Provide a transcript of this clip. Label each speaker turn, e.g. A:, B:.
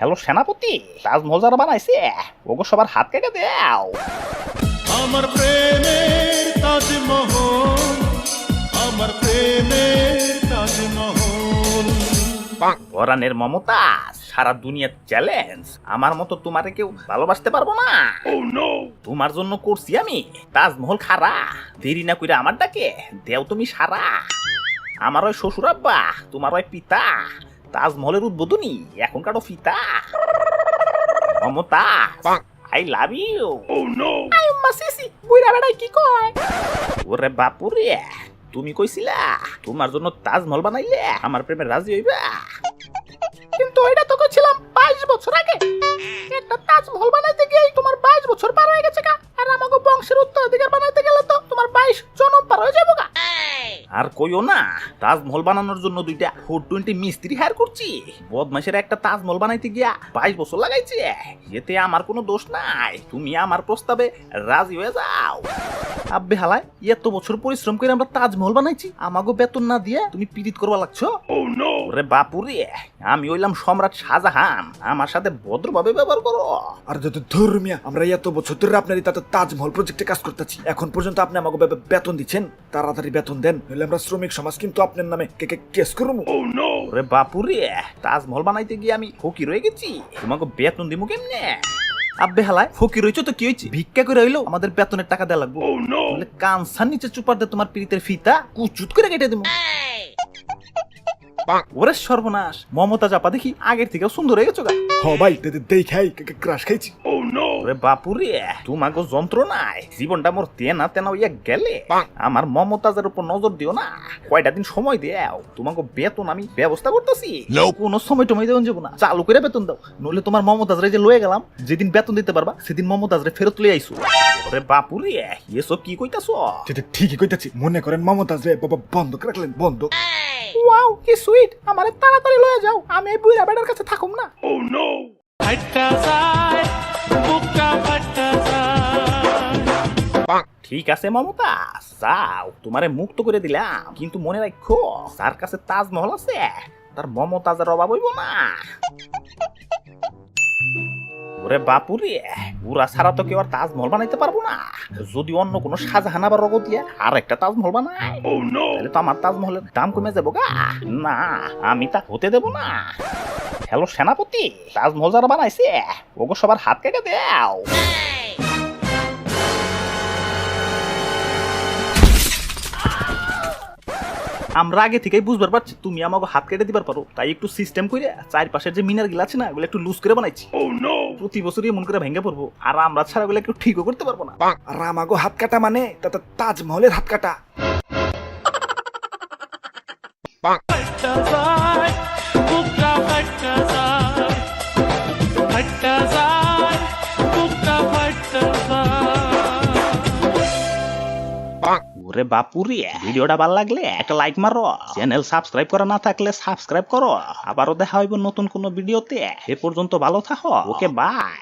A: Hello সেনাপতি তাজমহল যারা বানাইছে ওগো সবার হাত কেটে দাও।
B: আমার প্রেমের তাজমহল আমার প্রেমের তাজমহল।
A: পরাণের মমতা সারা দুনিয়ার চ্যালেঞ্জ আমার মতো তোমারে কেউ ভালোবাসতে পারব না। তোমার জন্য করছি আমি তাজমহল খারা দেরি না কইরা আমার ডাকে দেও তুমি সারা। আমার ওই শ্বশুর আব্বা তোমার ওই পিতা তাজমহলের উদ্বোধনী এখন কাটো ফিতা Mamata I love you I মাসিসি বুইরা বেড়াই কি কয়? ওরে বাপুরে তুমি কইছিলা তোমার জন্য তাজমহল বানাইলে আমার প্রেমে রাজি হইবা? কিন্তু এটা তো কইছিলাম বাইশ বছর আগে। একটা তাজমহল বানাইতে গিয়ে তোমার বাইশ বছর পার হয়ে গেছে কা আর আমাকে বংশের উত্তরাধিকার বানাইতে গেলে তো তোমার বাইশ জনম পার হয়ে যাব গা। আর কইও না, তাজমহল বানানোর জন্য দুইটা ফোর টোয়েন্টি মিস্ত্রি হায়ার করছি। বদমাসের একটা তাজমহল বানাইতে গিয়া বাইশ বছর লাগাইছে। এতে আমার কোনো দোষ নাই, তুমি আমার প্রস্তাবে রাজি হয়ে যাও। আব্বে হালায় এত বছর পরিশ্রম করে আমরা তাজমহল বানাইছি আমাকে বেতন না দিয়ে তুমি পিরিত করবা লাগছো? ওরে বাপুরে আমি হইলাম সম্রাট শাহজাহান আমার সাথে ভদ্রভাবে ব্যবহার করো।
C: আর যদি ধর্মিয়া আমরা এত বছর ধরে আপনার এই তাতে তাজমহল প্রজেক্টে কাজ করতেছি। এখন পর্যন্ত আপনি আমাকে বেতন দিচ্ছেন তাড়াতাড়ি বেতন দেন নইলে আমরা শ্রমিক সমাজ কিন্তু আপনার নামে কে কে কেস করব।
A: ওরে বাপুরে তাজমহল বানাইতে গিয়ে আমি ফকির হয়ে গেছি তোমাকে বেতন দিমু কেমনে? আব্বে হালায় ফকির হইছো তো কি হয়েছে ভিক্ষা করে হইল আমাদের বেতনের টাকা দেওয়া লাগবে। কান কানসার নিচে চুপার দে তোমার পিরিতের ফিতা কুচুত করে কেটে দেবো ওরে সর্বনাশ। মমতা চাপা দেখি আগের থেকে সুন্দর হয়ে গেছো গা।
C: হ ভাই দেই খাই ক্রাশ খাইছি।
A: ওরে বাপুরে তোমাকে যন্ত্রণায় জীবনটা মোর তেনা তেনা হইয়া গেলে। আমার মমতাজের উপর নজর দিও না কয়টা দিন সময় দেও। তোমাকে বেতন আমি ব্যবস্থা করতেছি। কোনো সময় টময় দেওয়া যাব না। চালু করে বেতন দাও। নইলে তোমার মমতাজরে যে লয়ে গেলাম যেদিন বেতন দিতে পারবা সেদিন মমতাজরে ফেরত লই আইসো। ওরে বাপুরে এসব কি কইতাছো?
C: ঠিকই কইতাছি। মনে করেন মমতাজ রে বাবা বন্ধ করে রাখলেন বন্ধ
A: ওয়াও কি সুইট। আমারে তাড়াতাড়ি লয়ে যাও আমি এই বুইরা বেটার কাছে থাকুম না।
B: ফাটা যায় বুকা
A: ঠিক আছে মমতা। যাও তোমারে মুক্ত করে দিলাম। কিন্তু মনে রাখো তার কাছে তাজমহল আছে তার মমতাজের অভাব হইব না। ওরে বাপুরে পুরা ছাড়া তো কেউ আর তাজমহল বানাইতে পারব না। যদি অন্য কোনো শাহজাহান আবার রগত দিয়ে আর একটা তাজমহল বানায় তাহলে তো আমার তাজমহলের দাম কমে যাব গা। না আমি তা হতে দেব না। হ্যালো সেনাপতি তাজমহল যারা বানাইছে ওগো সবার হাত কেটে দাও। আমরা আগে থেকেই বুঝবার পারছি তুমি আমাকে হাত কেটে দিবার পারো। তাই একটু সিস্টেম করে চারপাশের যে মিনারগুলো আছে না ওগুলো একটু লুজ করে বানাইছি। প্রতি বছরই মন করে ভেঙে পড়ব। আর আমরা ছাড়া ওগুলো একটু ঠিকও করতে পারব না।
C: আর আমাকে হাত কাটা মানে তাতে তাজমহলের হাত কাটা।
A: ওরে বাপুরি, ভিডিওটা ভালো লাগলে একটা লাইক মারো। চ্যানেল সাবস্ক্রাইব করা না থাকলে সাবস্ক্রাইব করো। আবারও দেখা হইব নতুন কোনো ভিডিওতে। এ পর্যন্ত ভালো থাকো। Okay bye